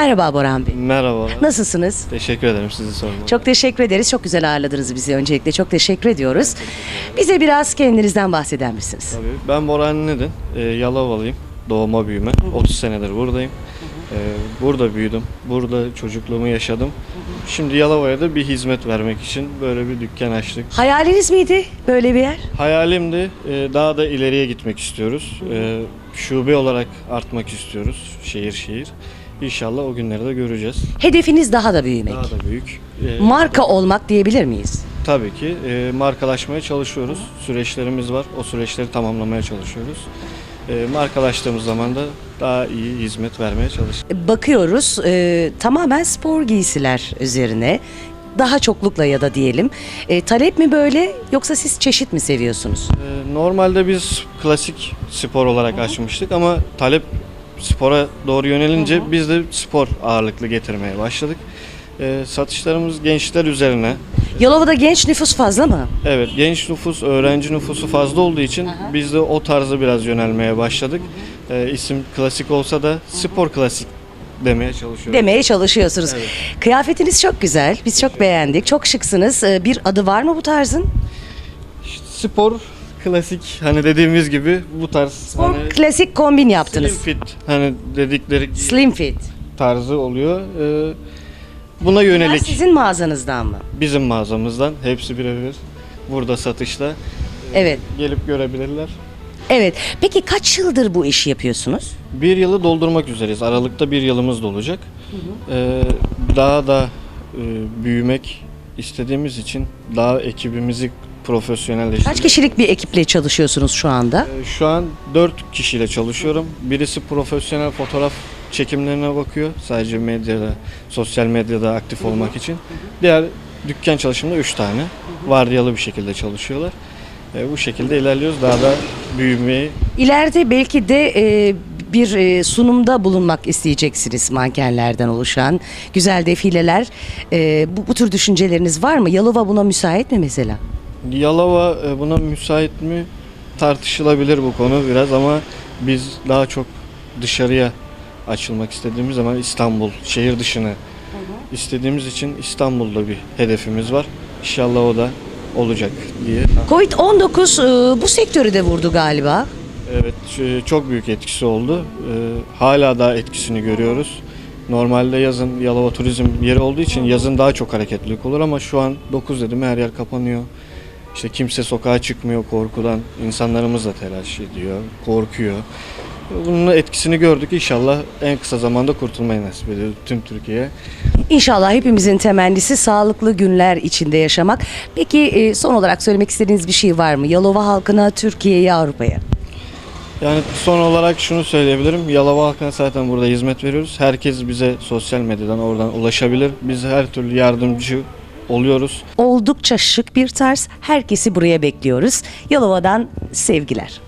Merhaba Boran Bey. Merhabalar. Nasılsınız? Teşekkür ederim sizi sormalı. Çok teşekkür ederiz. Çok güzel ağırladınız bizi öncelikle. Çok teşekkür ediyoruz. Bize biraz kendinizden bahseder misiniz? Tabii. Ben Boran Nedin. E, Yalovalıyım. Doğma büyüme. 30 senedir buradayım. E, burada büyüdüm. Burada çocukluğumu yaşadım. Şimdi Yalova'ya da bir hizmet vermek için böyle bir dükkan açtık. Hayaliniz miydi böyle bir yer? Hayalimdi e, daha da ileriye gitmek istiyoruz. E, şube olarak artmak istiyoruz şehir şehir. İnşallah o günleri de göreceğiz. Hedefiniz daha da büyümek. Daha da büyük. E, Marka olmak diyebilir miyiz? Tabii ki e, markalaşmaya çalışıyoruz. Süreçlerimiz var. O süreçleri tamamlamaya çalışıyoruz. E, markalaştığımız zaman da daha iyi hizmet vermeye çalışıyoruz. Bakıyoruz e, tamamen spor giysiler üzerine. Daha çoklukla ya da diyelim. E, talep mi böyle yoksa siz çeşit mi seviyorsunuz? E, normalde biz klasik spor olarak açmıştık ama talep spora doğru yönelince biz de spor ağırlıklı getirmeye başladık. E, satışlarımız gençler üzerine. Yalova'da genç nüfus fazla mı? Evet, genç nüfus, öğrenci nüfusu fazla olduğu için biz de o tarza biraz yönelmeye başladık. E, isim klasik olsa da spor klasik demeye çalışıyoruz. Demeye çalışıyorsunuz. Evet. Kıyafetiniz çok güzel. Biz çok beğendik. Çok şıksınız. E, bir adı var mı bu tarzın? İşte spor klasik hani dediğimiz gibi bu tarz Spor hani klasik kombin yaptınız. slim fit hani dedikleri Slim fit. tarzı oluyor. E, buna Bunlar yönelik sizin mağazanızdan mı? bizim mağazamızdan hepsi birebir burada satışta Evet. gelip görebilirler. Evet. Peki kaç yıldır bu işi yapıyorsunuz? Bir yılı doldurmak üzereyiz. Aralıkta bir yılımız dolacak. Ee, daha da e, büyümek istediğimiz için daha ekibimizi profesyonelleştirmek. Kaç kişilik bir ekiple çalışıyorsunuz şu anda? Ee, Şu an 4 kişiyle çalışıyorum. Birisi profesyonel fotoğraf çekimlerine bakıyor. Sadece medyada, sosyal medyada aktif olmak için. Diğer dükkan çalışımında 3 tane. Vardiyalı bir şekilde çalışıyorlar. Ee, bu şekilde ilerliyoruz. Daha da büyümeyi İleride belki de e, bir e, sunumda bulunmak isteyeceksiniz mankenlerden oluşan güzel defileler. E, bu, bu tür düşünceleriniz var mı? Yalova buna müsait mi mesela? Yalova e, buna müsait mi tartışılabilir bu konu biraz ama biz daha çok dışarıya açılmak istediğimiz zaman İstanbul şehir dışına istediğimiz için İstanbul'da bir hedefimiz var. İnşallah o da olacak diye. Covid-19 e, bu sektörü de vurdu galiba. Evet ç- çok büyük etkisi oldu. E, Hala daha etkisini görüyoruz. Normalde yazın Yalova turizm yeri olduğu için yazın daha çok hareketlilik olur ama şu an 9 dedim her yer kapanıyor. İşte kimse sokağa çıkmıyor korkudan. İnsanlarımız da telaş ediyor, korkuyor. Bunun etkisini gördük. İnşallah en kısa zamanda kurtulmayı nasip ediyor tüm Türkiye'ye. İnşallah hepimizin temennisi sağlıklı günler içinde yaşamak. Peki e, son olarak söylemek istediğiniz bir şey var mı? Yalova halkına, Türkiye'ye, Avrupa'ya. Yani son olarak şunu söyleyebilirim. Yalova halkına zaten burada hizmet veriyoruz. Herkes bize sosyal medyadan oradan ulaşabilir. Biz her türlü yardımcı oluyoruz. Oldukça şık bir tarz. Herkesi buraya bekliyoruz. Yalova'dan sevgiler.